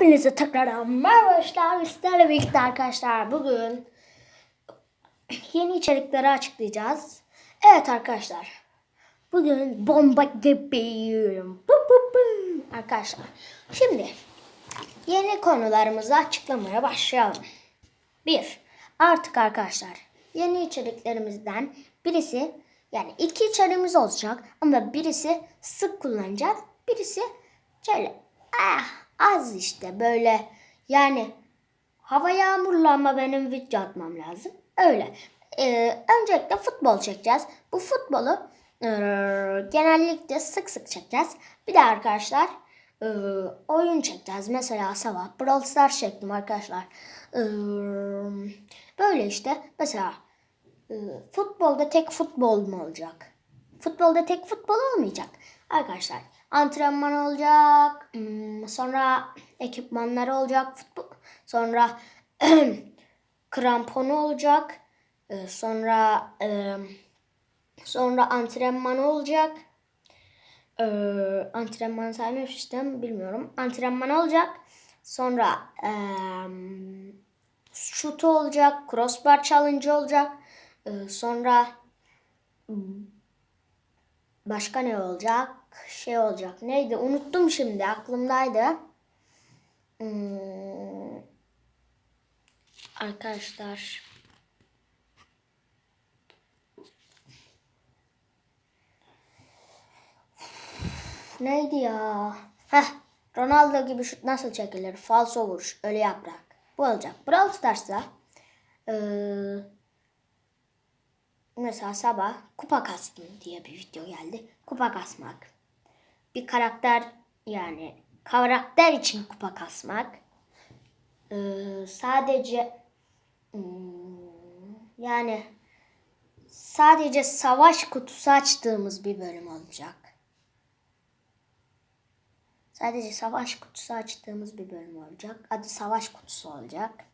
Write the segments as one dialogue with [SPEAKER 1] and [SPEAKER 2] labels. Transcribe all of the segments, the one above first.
[SPEAKER 1] Hepinize tekrar merhaba arkadaşlar. Sizlerle birlikte arkadaşlar bugün yeni içerikleri açıklayacağız. Evet arkadaşlar. Bugün bomba gibiyim. Arkadaşlar. Şimdi yeni konularımızı açıklamaya başlayalım. Bir. Artık arkadaşlar yeni içeriklerimizden birisi yani iki içeriğimiz olacak ama birisi sık kullanacağız. Birisi şöyle ah, az işte böyle yani hava yağmurlu ama benim video atmam lazım. Öyle. Ee, öncelikle futbol çekeceğiz. Bu futbolu e, genellikle sık sık çekeceğiz. Bir de arkadaşlar e, oyun çekeceğiz. Mesela sabah Brawl Stars çektim arkadaşlar. E, böyle işte mesela e, futbolda tek futbol mu olacak? Futbolda tek futbol olmayacak. Arkadaşlar antrenman olacak. hmm, Sonra ekipmanlar olacak. Futbol, sonra kramponu olacak. e, Sonra e, sonra antrenman olacak. Ee, antrenman saymıştım bilmiyorum. Antrenman olacak. Sonra eee şutu olacak. Crossbar challenge olacak. Ee, sonra başka ne olacak? Şey olacak. Neydi? Unuttum şimdi. Aklımdaydı. Hmm, arkadaşlar. Neydi ya? Heh. Ronaldo gibi şut nasıl çekilir? Falso vuruş. Ölü yaprak. Bu olacak. Brawl Stars'ta eee, mesela sabah kupa kastım diye bir video geldi. Kupa kasmak. Bir karakter yani karakter için kupa kasmak. Eee, sadece hmm, yani sadece savaş kutusu açtığımız bir bölüm olacak. Sadece savaş kutusu açtığımız bir bölüm olacak. Adı savaş kutusu olacak.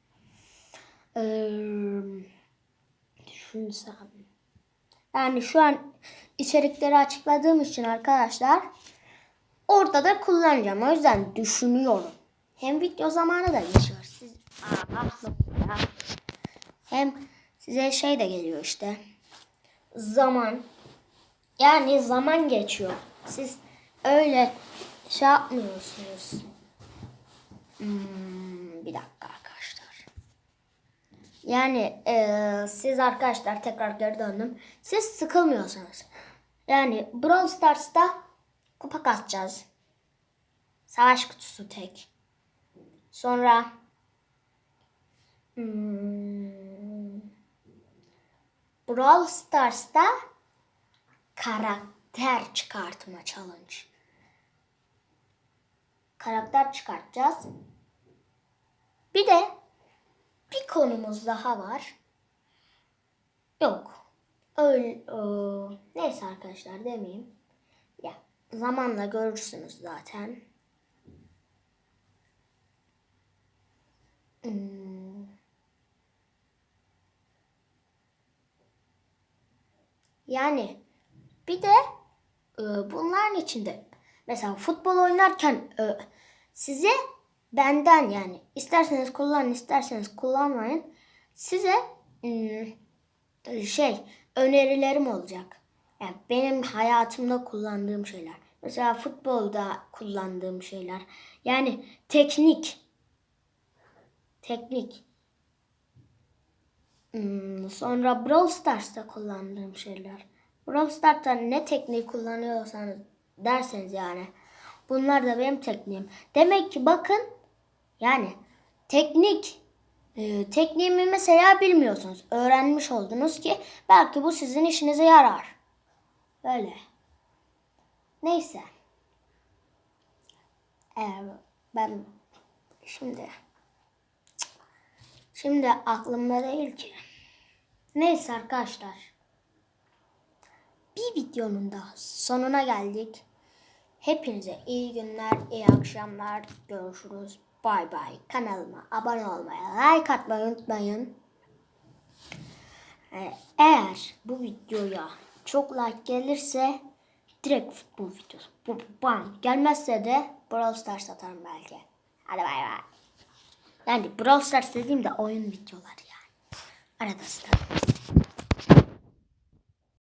[SPEAKER 1] Ee, düşünsem. Yani şu an içerikleri açıkladığım için arkadaşlar orada da kullanacağım. O yüzden düşünüyorum. Hem video zamanı da geçiyor. Siz Aa, aklımda. Hem size şey de geliyor işte. Zaman. Yani zaman geçiyor. Siz öyle şey yapmıyorsunuz. Hmm, bir dakika arkadaşlar. Yani eee, siz arkadaşlar tekrar geri döndüm. Siz sıkılmıyorsunuz. Yani Brawl Stars'ta kupa kasacağız. Savaş kutusu tek. Sonra hmm, Brawl Stars'ta karakter çıkartma challenge karakter çıkartacağız. Bir de bir konumuz daha var. Yok. Öyle, o, neyse arkadaşlar demeyeyim. Ya zamanla görürsünüz zaten. Hmm. Yani bir de e, bunların içinde mesela futbol oynarken e, size benden yani isterseniz kullanın isterseniz kullanmayın size hmm, şey önerilerim olacak. Yani benim hayatımda kullandığım şeyler. Mesela futbolda kullandığım şeyler. Yani teknik. Teknik. Hmm, sonra Brawl Stars'ta kullandığım şeyler. Brawl Stars'ta ne tekniği kullanıyorsanız derseniz yani. Bunlar da benim tekniğim. Demek ki bakın yani teknik e, tekniğimi mesela bilmiyorsunuz. Öğrenmiş oldunuz ki belki bu sizin işinize yarar. Böyle. Neyse. Eğer ben şimdi şimdi aklımda değil ki. Neyse arkadaşlar. Bir videonun da sonuna geldik. Hepinize iyi günler, iyi akşamlar. Görüşürüz. Bay bay. Kanalıma abone olmayı, like atmayı unutmayın. Ee, Eğer bu videoya çok like gelirse direkt futbol videosu. Bu, bam. Gelmezse de Brawl Stars atarım belki. Hadi bay bay. Yani Brawl Stars dediğimde oyun videoları yani. Arada sırada.